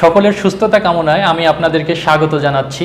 সকলের সুস্থতা কামনায় আমি আপনাদেরকে স্বাগত জানাচ্ছি।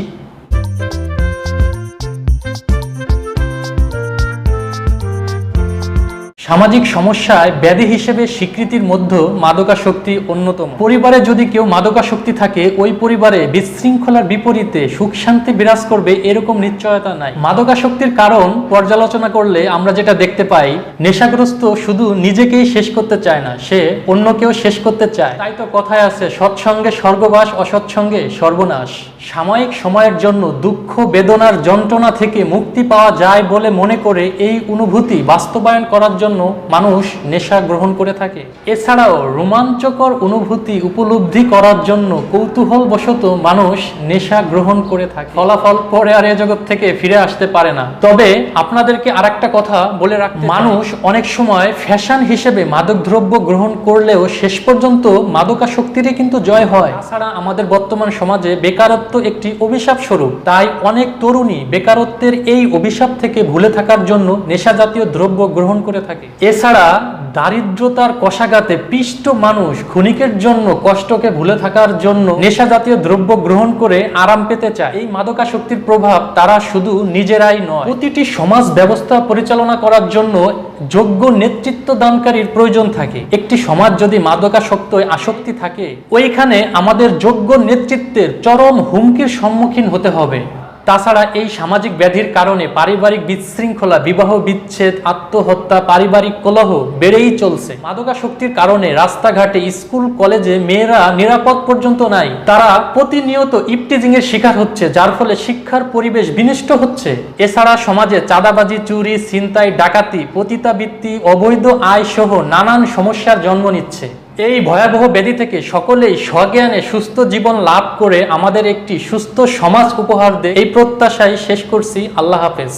সামাজিক সমস্যায় ব্যাধি হিসেবে স্বীকৃতির মধ্যে মাদকাসক্তি অন্যতম। পরিবারে যদি কেউ মাদকাসক্তি থাকে, ওই পরিবারে বিশৃঙ্খলার বিপরীতে সুখ শান্তি বিরাজ করবে এরকম নিশ্চয়তা নাই। মাদকাসক্তির কারণ পর্যালোচনা করলে আমরা যেটা দেখতে পাই, নেশাগ্রস্ত শুধু নিজেকেই শেষ করতে চায় না, সে অন্যকেও শেষ করতে চায়। তাই তো কথায় আছে, সৎসঙ্গে স্বর্গবাস, অসৎসঙ্গে সর্বনাশ। সাময়িক সময়ের জন্য দুঃখ, বেদনার যন্ত্রণা থেকে মুক্তি পাওয়া যায় বলে মনে করে এই অনুভূতি বাস্তবায়ন করার জন্য মানুষ নেশা গ্রহণ করে থাকে। এছাড়াও রোমাঞ্চকর অনুভূতি উপলব্ধি করার জন্য কৌতূহল বশত মানুষ নেশা গ্রহণ করে থাকে। ফলাফল পরে আর এ জগৎ থেকে ফিরে আসতে পারে না। তবে আপনাদেরকে আরেকটা কথা বলে রাখ মানুষ অনেক সময় ফ্যাশন হিসেবে মাদকদ্রব্য গ্রহণ করলেও শেষ পর্যন্ত মাদকাসক্তিরই কিন্তু জয় হয়। তাছাড়া আমাদের বর্তমান সমাজে বেকারত্ব একটি অভিশাপ স্বরূপ। তাই অনেক তরুণী বেকারত্বের এই অভিশাপ থেকে ভুলে থাকার জন্য নেশা জাতীয় দ্রব্য গ্রহণ করে থাকে। এছাড়া দারিদ্রতার কষাঘাতে পিষ্ট মানুষ ক্ষণিকের জন্য কষ্টকে ভুলে থাকার জন্য নেশা জাতীয় দ্রব্য গ্রহণ করে আরাম পেতে চায়। এই মাদকাসক্তির প্রভাব তারা শুধু নিজেরাই নয়, প্রতিটি সমাজ ব্যবস্থা পরিচালনা করার জন্য যোগ্য নেতৃত্ব দানকারীর প্রয়োজন থাকে। একটি সমাজ যদি মাদকাসক্ত আসক্তি থাকে, ওইখানে আমাদের যোগ্য নেতৃত্বের চরম হুমকির সম্মুখীন হতে হবে। তাছাড়া এই সামাজিক ব্যাধির কারণে পারিবারিক বিশৃঙ্খলা, বিবাহ বিচ্ছেদ, আত্মহত্যা, পারিবারিক কলহ বেড়েই চলছে। মাদকাসক্তির কারণে রাস্তাঘাটে, স্কুল, কলেজে মেয়েরা নিরাপদ পর্যন্ত নাই। তারা প্রতিনিয়ত ইপটিজিং এর শিকার হচ্ছে, যার ফলে শিক্ষার পরিবেশ বিনষ্ট হচ্ছে। এছাড়া সমাজে চাঁদাবাজি, চুরি, ছিনতাই, ডাকাতি, পতিতাবৃত্তি, অবৈধ আয় সহ নানান সমস্যার জন্ম নিচ্ছে। এই ভয়াবহ ব্যাধি থেকে সকলেই স্বজ্ঞানে সুস্থ জীবন লাভ করে আমাদের একটি সুস্থ সমাজ উপহার দেয় এই প্রত্যাশায় শেষ করছি। আল্লাহ হাফেজ।